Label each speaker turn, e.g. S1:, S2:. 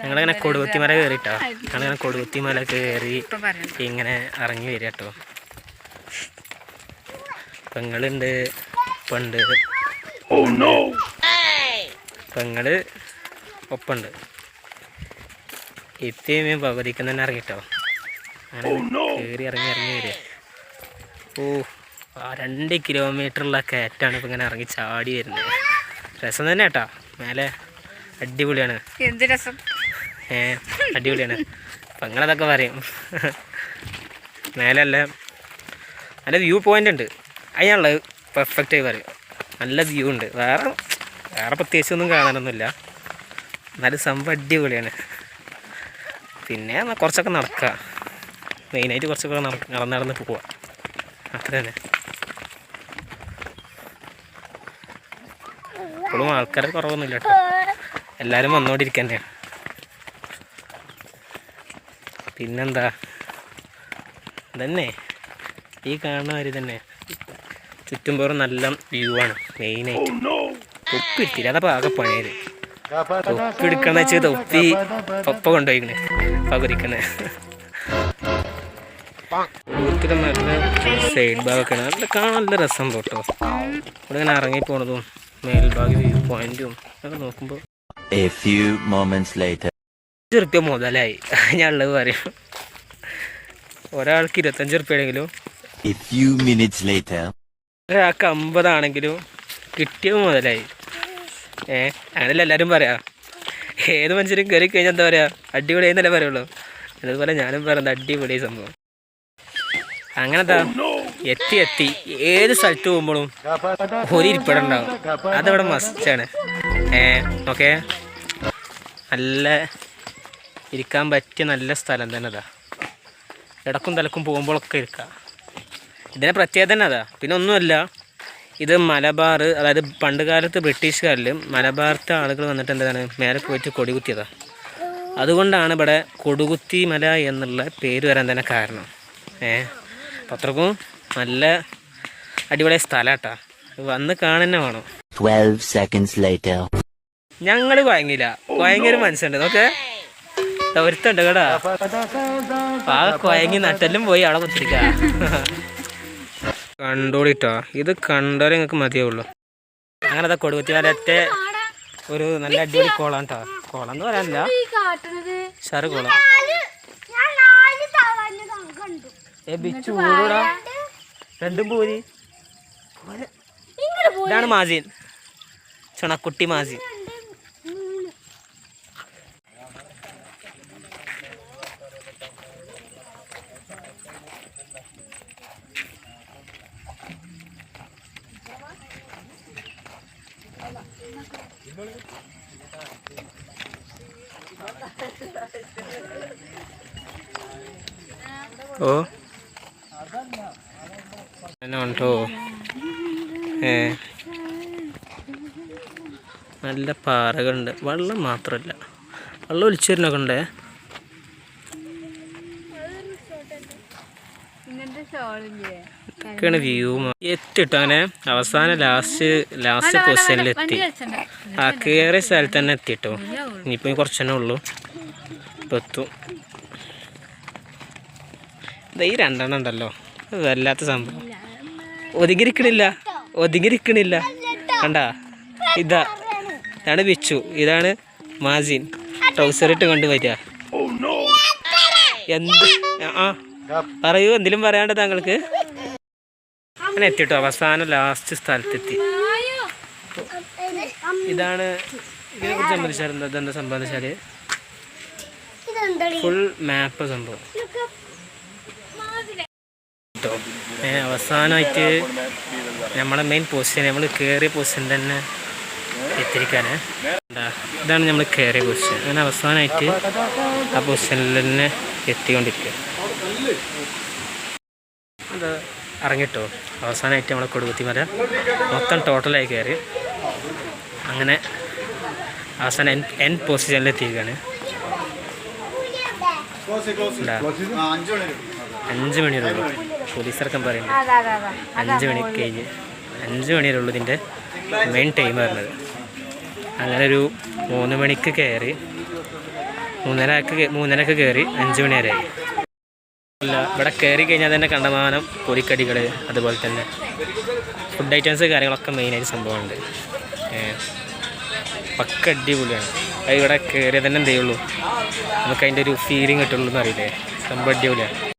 S1: ഞങ്ങളിങ്ങനെ കൊടുകുത്തിമല കയറിട്ടോ ഞങ്ങളിങ്ങനെ കൊടുകുത്തിമല കയറി ഇങ്ങനെ ഇറങ്ങി വരിക കേട്ടോ. പെങ്ങളുണ്ട് ഉപ്പുണ്ട് പെങ്ങൾ ഒപ്പുണ്ട്. ഇത്തിയും പകുതിക്കുന്ന തന്നെ ഇറങ്ങിട്ടോ. അങ്ങനെ കയറി ഇറങ്ങി ഇറങ്ങി വരിക. ഓ ആ രണ്ട് കിലോമീറ്ററുള്ള കയറ്റാണ് ഇപ്പം ഇങ്ങനെ ഇറങ്ങി ചാടി വരുന്നത്. രസം തന്നെ കേട്ടോ. മേലെ അടിപൊളിയാണ്.
S2: എന്ത് രസം.
S1: ഏ അടിപൊളിയാണ്. അപ്പം നിങ്ങളതൊക്കെ പറയും. മേലല്ല. നല്ല വ്യൂ പോയിന്റ് ഉണ്ട്. അതിനുള്ളത് പെർഫെക്റ്റായി പറയും. നല്ല വ്യൂ ഉണ്ട്. വേറെ വേറെ പ്രത്യേകിച്ചൊന്നും കാണാനൊന്നുമില്ല. എന്നാലും സംഭവം അടിപൊളിയാണ്. പിന്നെ കുറച്ചൊക്കെ നടക്കുക മെയിനായിട്ട് കുറച്ചൊക്കെ നട- നടന്ന് നടന്ന് പോവുക അത്ര തന്നെ. ഇപ്പോഴും ആൾക്കാരെ കുറവൊന്നുമില്ല കേട്ടോ. എല്ലാവരും വന്നുകൊണ്ടിരിക്കുക തന്നെയാണ് പിന്നെന്താ? തന്നെ ഈ കാണുന്ന വരി തന്നെ. ചുറ്റും ചുറ്റുമ്പോറും നല്ല വ്യൂ ആണ്. മെയിനായിട്ട് തൊപ്പി എടുത്തില്ല അതപ്പോൾ ആകെ പണിയത്. തൊപ്പി എടുക്കണമെന്ന് വെച്ചാൽ തൊപ്പി പപ്പ കൊണ്ടുപോയിക്കണേ. പകുതിക്കണേ നല്ല സൈഡ് ഭാഗമൊക്കെയാണ് നല്ല കാണാൻ നല്ല രസം കേട്ടോ ഇവിടെ ഇങ്ങനെ ഇറങ്ങി പോണതും മേൽഭാഗം വ്യൂ പോയിന്റും ഒക്കെ നോക്കുമ്പോൾ
S3: A few moments later.
S1: അഞ്ച് റുപ്യ മുതലായി. ഞാൻ ഉള്ളത് പറയും. ഒരാൾക്ക് ഇരുപത്തഞ്ച് റുപ്യയാണെങ്കിലും
S3: A few minutes later.
S1: ഒരാൾക്ക് അമ്പതാണെങ്കിലും കിട്ടിയത് മുതലായി. ഏ അങ്ങനല്ല എല്ലാവരും പറയാ? ഏത് മനുഷ്യരും കയറി കഴിഞ്ഞാൽ എന്താ പറയാ? അടിപൊളി എന്നല്ലേ പറയുള്ളൂ. അതുപോലെ ഞാനും പറയുന്നത് അടിപൊളി സംഭവം. അങ്ങനെന്താ? എത്തി എത്തി. ഏത് സ്ഥലത്ത് പോകുമ്പോഴും ഒരു ഇരിപ്പിടം ഉണ്ടാവും. അതവിടെ മസ്റ്റാണ് ഏ ഓക്കെ നല്ല ഇരിക്കാൻ പറ്റിയ നല്ല സ്ഥലം തന്നെ അതാ. ഇടക്കും തലക്കും പോകുമ്പോഴൊക്കെ ഇരിക്കാം. ഇതിനെ പ്രത്യേകത തന്നെ അതാ. പിന്നെ ഒന്നുമല്ല ഇത് മലബാർ അതായത് പണ്ട് കാലത്ത് ബ്രിട്ടീഷുകാരിൽ മലബാറത്തെ ആളുകൾ വന്നിട്ട് എന്താണ് മേലെ പോയിട്ട് കൊടികുത്തിയതാ അതുകൊണ്ടാണ് ഇവിടെ കൊടുകുത്തി മല എന്നുള്ള പേര് വരാൻ തന്നെ കാരണം. ഏ അത്രക്കും നല്ല അടിപൊളി സ്ഥലം കേട്ടോ വന്ന് കാണുന്നെ വേണം.
S3: 12 seconds later.
S1: ഞങ്ങൾ കുഴങ്ങില്ല കുഴങ്ങിയ ഒരു മനസ്സുണ്ട് നോക്കെ. ഒരുത്തുണ്ട് കേടാ ആ കുഴങ്ങി നട്ടെല്ലാം പോയി അവിടെ കുത്തിരിക്ക. കണ്ടോളിട്ടോ ഇത് കണ്ടാലേ നിങ്ങൾക്ക് മതിയാവുള്ളൂ. അങ്ങനെ അതാ കൊടുകുത്തി ഒരു നല്ല അടിപൊളി കോളം കേട്ടോ കോളം എന്ന് പറയാനില്ല. ഷാറ് കോളം. രണ്ടും പോരി. ഇതാണ് മാസീൻ ചുണക്കുട്ടി മാസീൻ ഓ. ഏ. നല്ല പാറകളുണ്ട്. വെള്ളം മാത്രമല്ല വെള്ളം ഒലിച്ചു വരുന്നൊക്കെ ഉണ്ടേ? ഇതൊക്കെയാണ് വ്യൂ എത്തിട്ടോ അങ്ങനെ അവസാനം ലാസ്റ്റ് ലാസ്റ്റ് പൊസിഷനിൽ എത്തി. ആ കയറിയ സ്ഥലത്ത് തന്നെ എത്തിട്ടോ. ഇനിയിപ്പോൾ കുറച്ച് തന്നെ ഉള്ളൂ. ഇപ്പം എത്തും. ഈ രണ്ടെണ്ണം ഉണ്ടല്ലോ. അതല്ലാത്ത വല്ലാത്ത സംഭവം. ഒതുങ്ങിരിക്കണില്ല ഒതുങ്ങിരിക്കണില്ല കണ്ടാ? ഇതാ. ഇതാണ് വിച്ചു. ഇതാണ് മാസിൻ ട്രൗസർ ഇട്ട് കൊണ്ട് വരിക. എന്ത്? ആ. പറയൂ എന്തെങ്കിലും പറയാണ്ട് താങ്കൾക്ക്? അങ്ങനെ എത്തിട്ടോ അവസാനം ലാസ്റ്റ് സ്ഥലത്തെത്തി. ഇതാണ് ഇതിനെ കുറിച്ച് സംബന്ധിച്ചാൽ എന്താ ഇതെന്താ സംഭവം ഫുൾ മാപ്പ് സംഭവം. കേട്ടോ അവസാനമായിട്ട് നമ്മളെ മെയിൻ പൊസിഷൻ നമ്മൾ കയറിയ പൊസിഷൻ തന്നെ എത്തിരിക്കാന് എന്താ ഇതാണ് നമ്മൾ കയറിയ പൊസിഷൻ അങ്ങനെ അവസാനമായിട്ട് ആ പൊസിഷനിൽ തന്നെ എത്തിക്കൊണ്ടിരിക്കുക. അത് ഇറങ്ങിട്ടോ. അവസാനമായിട്ട് നമ്മളെ കൊടുകുത്തിമല മൊത്തം ടോട്ടലായി കയറി അങ്ങനെ അവസാനം എൻ എൻ പൊസിഷനിൽ എത്തിയിരിക്കുകയാണ് ഇതാ. അഞ്ച് മണി പോലീസർക്കും പറയുന്നത്
S2: അതാ
S1: അഞ്ച് മണി കഴിഞ്ഞ് അഞ്ച് മണി ഇതിന്റെ മെയിൻ ടൈം വരുന്നത് അങ്ങനെ ഒരു മൂന്ന് മണിക്ക് കയറി മൂന്നരക്ക് മൂന്നരക്ക് കയറി അഞ്ച് മണി വരെ ആയി. അല്ല ഇവിടെ കയറി കഴിഞ്ഞാൽ തന്നെ കണ്ടമാനം പൊരിക്കടികൾ അതുപോലെ തന്നെ ഫുഡ് ഐറ്റംസ് കാര്യങ്ങളൊക്കെ മെയിനായിട്ട് സംഭവമുണ്ട്. പക്ക അടിപൊളിയാണ്. അത് ഇവിടെ കയറിയാൽ തന്നെ എന്തേ ഉള്ളൂ? നമുക്ക് അതിന്റെ ഒരു ഫീലിംഗ് കിട്ടുള്ളൂ എന്നറിയില്ലേ സംഭവം അടിപൊളിയാണ്.